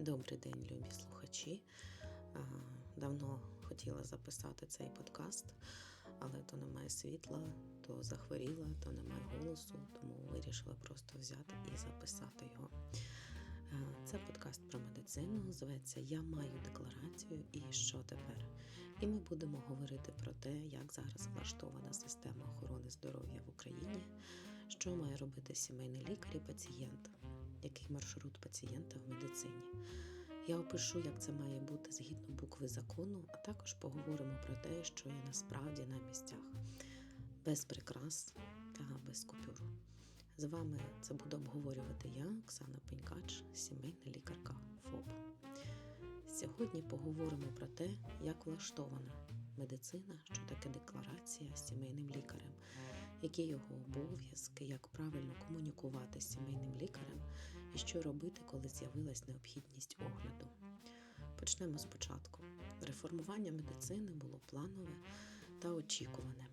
Добрий день, любі слухачі. Давно хотіла записати цей подкаст, але то немає світла, то захворіла, то немає голосу, тому вирішила просто взяти і записати його. Це подкаст про медицину. Зветься Я маю декларацію і що тепер. І ми будемо говорити про те, як зараз влаштована система охорони здоров'я в Україні, що має робити сімейний лікар і пацієнт, який маршрут пацієнта в медицині. Я опишу, як це має бути згідно букви закону, а також поговоримо про те, що є насправді на місцях, без прикрас та без купюр. З вами це буду обговорювати я, Оксана Пенькач, сімейна лікарка ФОП. Сьогодні поговоримо про те, як влаштована медицина, що таке декларація з сімейним лікарем, які його обов'язки, як правильно комунікувати з сімейним лікарем і що робити, коли з'явилась необхідність огляду. Почнемо спочатку. Реформування медицини було планове та очікуване.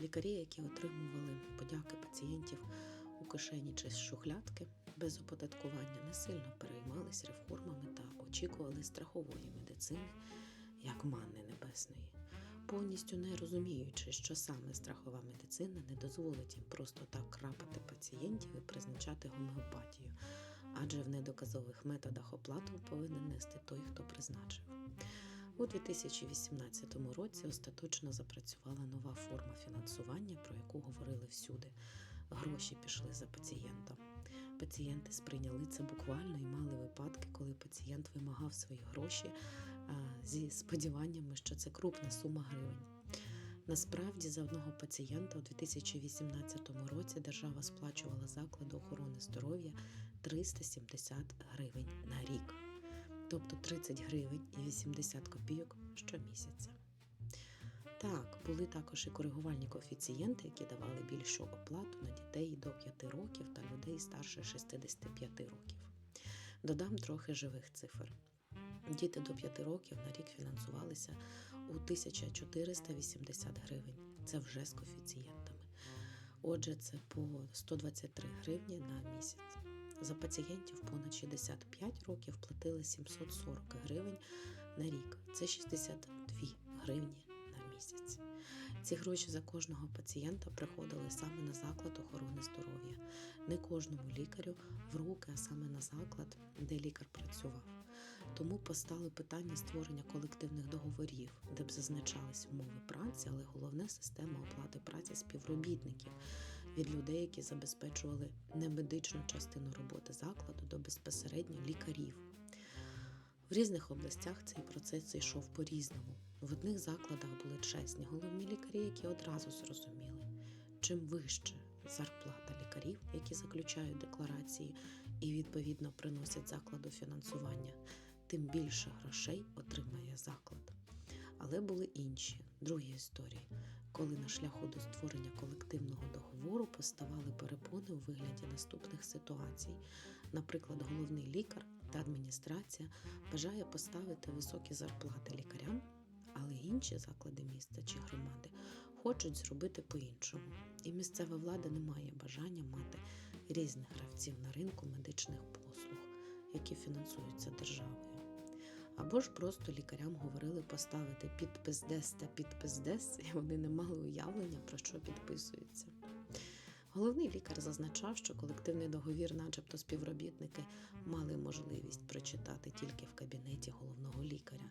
Лікарі, які отримували подяки пацієнтів у кишені чи з шухлядки, без оподаткування не сильно переймались реформами та очікували страхової медицини як манни небесної, повністю не розуміючи, що саме страхова медицина не дозволить їм просто так крапати пацієнтів і призначати гомеопатію, адже в недоказових методах оплату повинен нести той, хто призначив. У 2018 році остаточно запрацювала нова форма фінансування, про яку говорили всюди. Гроші пішли за пацієнтом. Пацієнти сприйняли це буквально і мали випадки, коли пацієнт вимагав свої гроші зі сподіваннями, що це крупна сума гривень. Насправді, за одного пацієнта у 2018 році держава сплачувала закладу охорони здоров'я 370 гривень на рік, тобто 30 гривень і 80 копійок щомісяця. Так, були також і коригувальні коефіцієнти, які давали більшу оплату на дітей до 5 років та людей старше 65 років. Додам трохи живих цифр. Діти до 5 років на рік фінансувалися у 1480 гривень. Це вже з коефіцієнтами. Отже, це по 123 гривні на місяць. За пацієнтів понад 65 років платили 740 гривень на рік. Це 62 гривні на місяць. Ці гроші за кожного пацієнта приходили саме на заклад охорони здоров'я, не кожному лікарю в руки, а саме на заклад, де лікар працював. Тому постали питання створення колективних договорів, де б зазначались умови праці, але головне система оплати праці співробітників від людей, які забезпечували немедичну частину роботи закладу до безпосередньо лікарів. В різних областях цей процес йшов по-різному. В одних закладах були чесні головні лікарі, які одразу зрозуміли, чим вище зарплата лікарів, які заключають декларації і відповідно приносять закладу фінансування, тим більше грошей отримає заклад. Але були інші другі історії, коли на шляху до створення колективного договору поставали перепони у вигляді наступних ситуацій. Наприклад, головний лікар та адміністрація бажає поставити високі зарплати лікарям, але інші заклади міста чи громади хочуть зробити по-іншому. І місцева влада не має бажання мати різних гравців на ринку медичних послуг, які фінансуються державою. Або ж просто лікарям говорили поставити підпис ДЕС та підпис ДЕС, і вони не мали уявлення, про що підписуються. Головний лікар зазначав, що колективний договір, начебто співробітники, мали можливість прочитати тільки в кабінеті головного лікаря,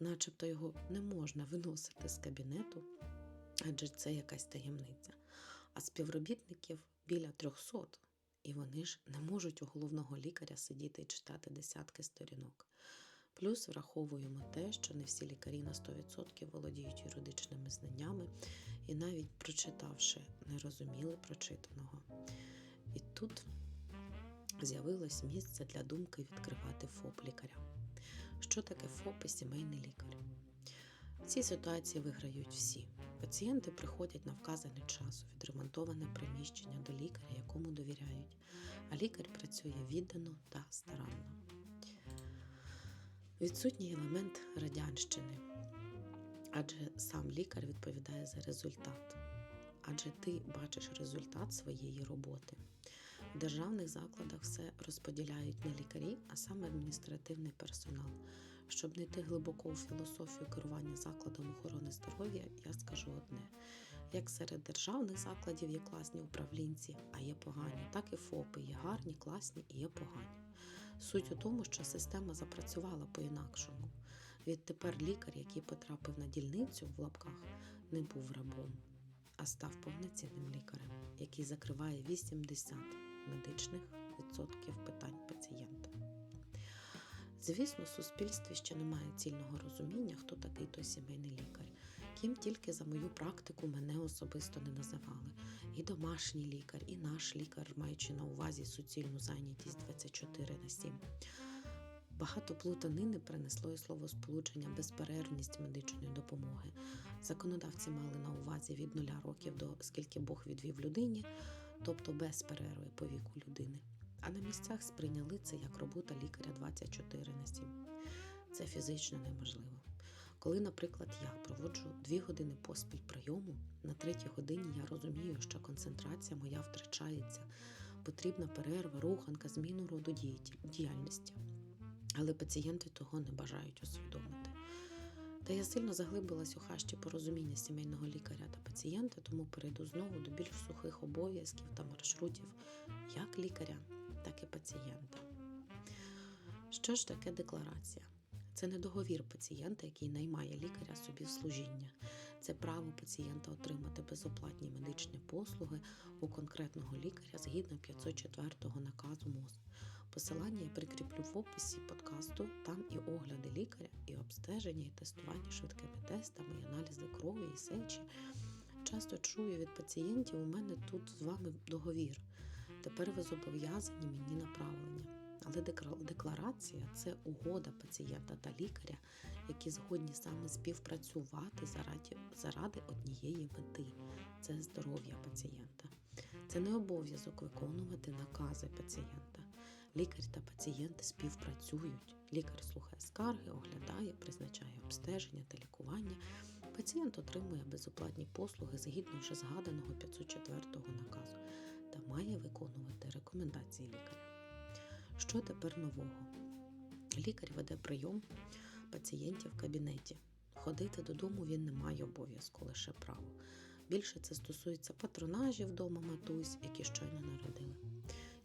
начебто його не можна виносити з кабінету, адже це якась таємниця. А співробітників біля 300, і вони ж не можуть у головного лікаря сидіти і читати десятки сторінок. Плюс враховуємо те, що не всі лікарі на 100% володіють юридичними знаннями і навіть прочитавши, не розуміли прочитаного. І тут з'явилось місце для думки відкривати ФОП лікаря. Що таке ФОП і сімейний лікар? В цій ситуації виграють всі. Пацієнти приходять на вказаний час у відремонтоване приміщення до лікаря, якому довіряють, а лікар працює віддано та старанно. Відсутній елемент радянщини, адже сам лікар відповідає за результат. Адже ти бачиш результат своєї роботи. В державних закладах все розподіляють не лікарі, а саме адміністративний персонал. Щоб не йти глибоко у філософію керування закладом охорони здоров'я, я скажу одне: як серед державних закладів є класні управлінці, а є погані, так і ФОПи є гарні, класні і є погані. Суть у тому, що система запрацювала по-інакшому. Відтепер лікар, який потрапив на дільницю в лапках, не був рабом, а став повноцінним лікарем, який закриває 80 медичних відсотків питань пацієнта. Звісно, в суспільстві ще немає цільного розуміння, хто такий той сімейний лікар. Ким тільки за мою практику мене особисто не називали. І домашній лікар, і наш лікар, маючи на увазі суцільну зайнятість 24 на 7. Багато плутанини принесло і словосполучення безперервність медичної допомоги. Законодавці мали на увазі від нуля років до скільки Бог відвів людині, тобто без перерви по віку людини. А на місцях сприйняли це як робота лікаря 24 на 7. Це фізично неможливо. Коли, наприклад, я проводжу дві години поспіль прийому, на третій годині я розумію, що концентрація моя втрачається, потрібна перерва, руханка, зміну роду діяльності. Але пацієнти того не бажають усвідомити. Та я сильно заглибилась у хащі порозуміння сімейного лікаря та пацієнта, тому перейду знову до більш сухих обов'язків та маршрутів як лікаря, так і пацієнта. Що ж таке декларація? Це не договір пацієнта, який наймає лікаря собі в служіння. Це право пацієнта отримати безоплатні медичні послуги у конкретного лікаря згідно 504 наказу МОЗ. Посилання я прикріплю в описі подкасту. Там і огляди лікаря, і обстеження, і тестування швидкими тестами, і аналізи крові, і сечі. Часто чую від пацієнтів, у мене тут з вами договір. Тепер ви зобов'язані мені направлення. Але декларація це угода пацієнта та лікаря, які згодні саме співпрацювати заради, заради однієї мети це здоров'я пацієнта. Це не обов'язок виконувати накази пацієнта. Лікар та пацієнт співпрацюють. Лікар слухає скарги, оглядає, призначає обстеження та лікування. Пацієнт отримує безоплатні послуги згідно вже згаданого 504 наказу та має виконувати рекомендації лікаря. Що тепер нового? Лікар веде прийом пацієнтів в кабінеті. Ходити додому він не має обов'язку, лише право. Більше це стосується патронажів вдома матусь, які щойно народили.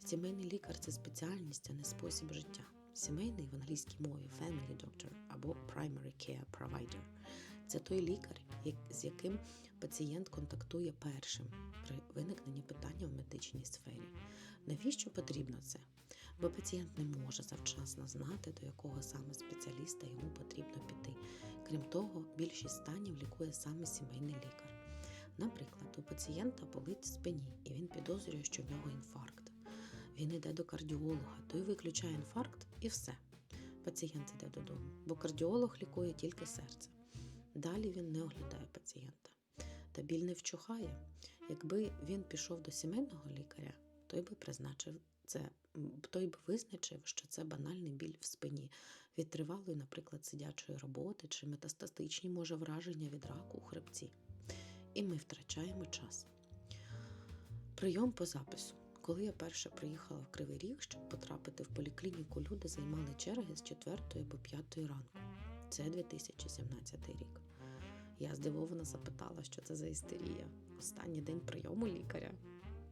Сімейний лікар це спеціальність, а не спосіб життя. Сімейний в англійській мові family doctor або primary care provider. Це той лікар, з яким пацієнт контактує першим при виникненні питання в медичній сфері. Навіщо потрібно це? Бо пацієнт не може завчасно знати, до якого саме спеціаліста йому потрібно піти. Крім того, більшість станів лікує саме сімейний лікар. Наприклад, у пацієнта болить в спині, і він підозрює, що в нього інфаркт. Він йде до кардіолога, той виключає інфаркт і все. Пацієнт йде додому, бо кардіолог лікує тільки серце. Далі він не оглядає пацієнта. Та біль не вчухає. Якби він пішов до сімейного лікаря, той би призначив це, той би визначив, що це банальний біль в спині від тривалої, наприклад, сидячої роботи чи метастатичні може враження від раку у хребці. І ми втрачаємо час. Прийом по запису. Коли я перше приїхала в Кривий Ріг, щоб потрапити в поліклініку, люди займали черги з 4 або 5 ранку. Це 2017 рік. Я здивовано запитала, що це за істерія. Останній день прийому лікаря.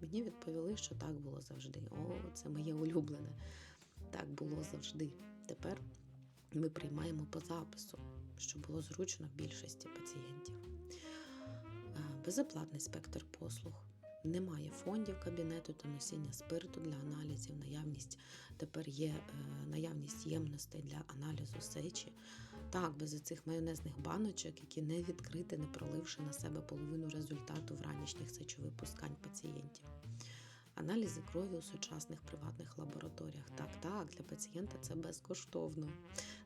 Мені відповіли, що так було завжди. О, це моє улюблене. Так було завжди. Тепер ми приймаємо по запису, що було зручно в більшості пацієнтів. Безоплатний спектр послуг. Немає фондів кабінету та носіння спирту для аналізів. Наявність тепер є е, наявність ємностей для аналізу сечі. Так, без цих майонезних баночок, які не відкрити, не проливши на себе половину результату в ранішніх сечовипускань пацієнтів. Аналізи крові у сучасних приватних лабораторіях. Так, так, для пацієнта це безкоштовно.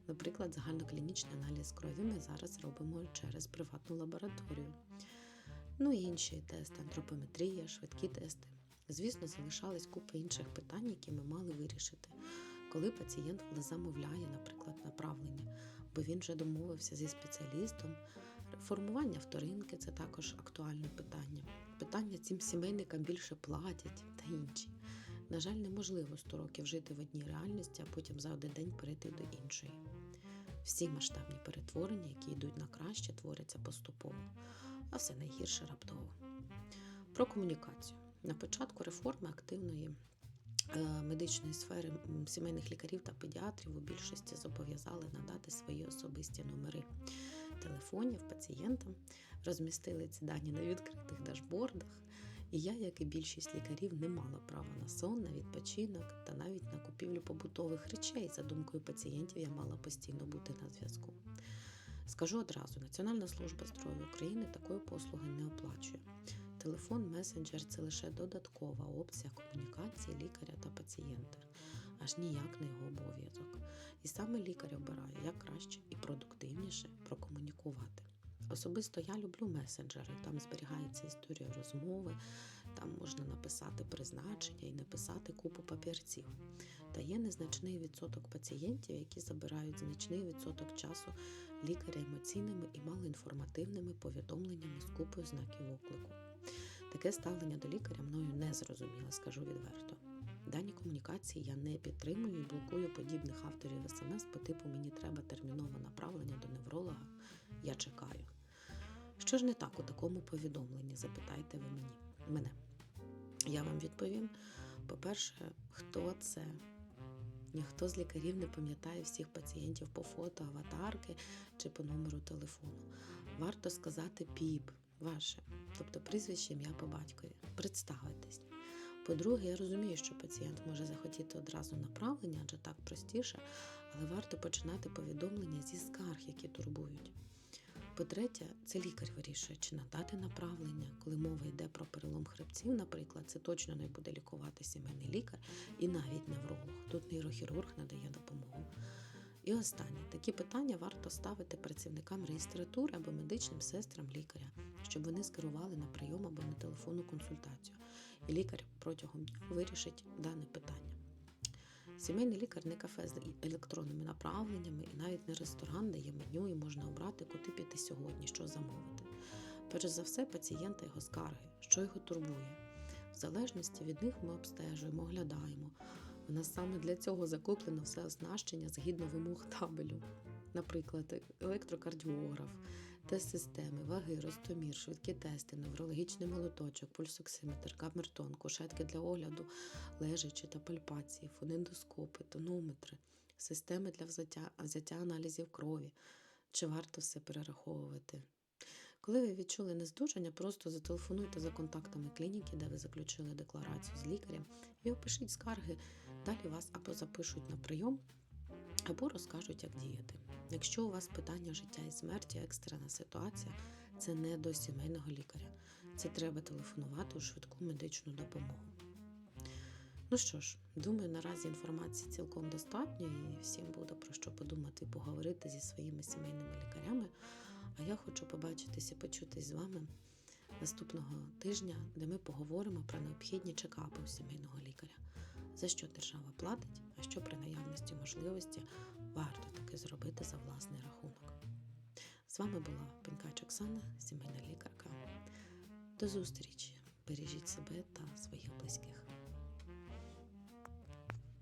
Наприклад, загальноклінічний аналіз крові ми зараз робимо через приватну лабораторію. Ну і інші тести, антропометрія, швидкі тести. Звісно, залишались купа інших питань, які ми мали вирішити. Коли пацієнт замовляє, наприклад, направлення, бо він вже домовився зі спеціалістом. Формування вторинки це також актуальне питання. Питання цим сімейникам більше платять та інші. На жаль, неможливо 100 років жити в одній реальності, а потім за один день перейти до іншої. Всі масштабні перетворення, які йдуть на краще, творяться поступово, а все найгірше раптово. Про комунікацію. На початку реформи активної медичної сфери сімейних лікарів та педіатрів у більшості зобов'язали надати свої особисті номери телефонів пацієнтам, розмістили ці дані на відкритих дашбордах. І я, як і більшість лікарів, не мала права на сон, на відпочинок та навіть на купівлю побутових речей. За думкою пацієнтів, я мала постійно бути на зв'язку. Скажу одразу: Національна служба здоров'я України такої послуги не оплачує. Телефон, месенджер це лише додаткова опція комунікації лікаря та пацієнта, аж ніяк не його обов'язок. І саме лікар обирає, як краще і продуктивніше прокомунікувати. Особисто я люблю месенджери, там зберігається історія розмови, там можна написати призначення і написати купу папірців. Та є незначний відсоток пацієнтів, які забирають значний відсоток часу лікаря емоційними і малоінформативними повідомленнями з купою знаків оклику. Таке ставлення до лікаря мною не зрозуміло, скажу відверто. Дані комунікації я не підтримую і блокую подібних авторів смс по типу мені треба термінове направлення до невролога. Я чекаю. Що ж не так у такому повідомленні? Запитайте ви мені мене. Я вам відповім. По-перше, хто це? Ніхто з лікарів не пам'ятає всіх пацієнтів по фото, аватарки чи по номеру телефону. Варто сказати піп, ваше, тобто прізвище ім'я по батькові. Представитись. По-друге, я розумію, що пацієнт може захотіти одразу направлення, адже так простіше, але варто починати повідомлення зі скарг, які турбують. По-третє, це лікар вирішує, чи надати направлення. Коли мова йде про перелом хребців, наприклад, це точно не буде лікувати сімейний лікар і навіть невролог. Тут нейрохірург надає допомогу. І останнє, такі питання варто ставити працівникам реєстратури або медичним сестрам лікаря, щоб вони скерували на прийом або на телефонну консультацію. І лікар протягом дня вирішить дане питання. Сімейний лікар не кафе з електронними направленнями і навіть не ресторан, де є меню і можна обрати, куди піти сьогодні, що замовити. Перш за все, пацієнта його скарги, що його турбує. В залежності від них ми обстежуємо, оглядаємо. У нас саме для цього закуплено все оснащення згідно вимог табелю. Наприклад, електрокардіограф, тест-системи, ваги, ростомір, швидкі тести, неврологічний молоточок, пульсоксиметр, камертон, кушетки для огляду, лежачі та пальпації, фонендоскопи, тонометри, системи для взяття, взяття аналізів крові. Чи варто все перераховувати? Коли ви відчули нездужання, просто зателефонуйте за контактами клініки, де ви заключили декларацію з лікарем, і опишіть скарги. Далі вас або запишуть на прийом, або розкажуть, як діяти. Якщо у вас питання життя і смерті, екстрена ситуація, це не до сімейного лікаря. Це треба телефонувати у швидку медичну допомогу. Ну що ж, думаю, наразі інформації цілком достатньо і всім буде про що подумати і поговорити зі своїми сімейними лікарями. Я хочу побачитися почутись з вами наступного тижня, де ми поговоримо про необхідні чекапи у сімейного лікаря, за що держава платить, а що при наявності можливості варто таки зробити за власний рахунок. З вами була Пенкач Оксана, сімейна лікарка. До зустрічі! Бережіть себе та своїх близьких.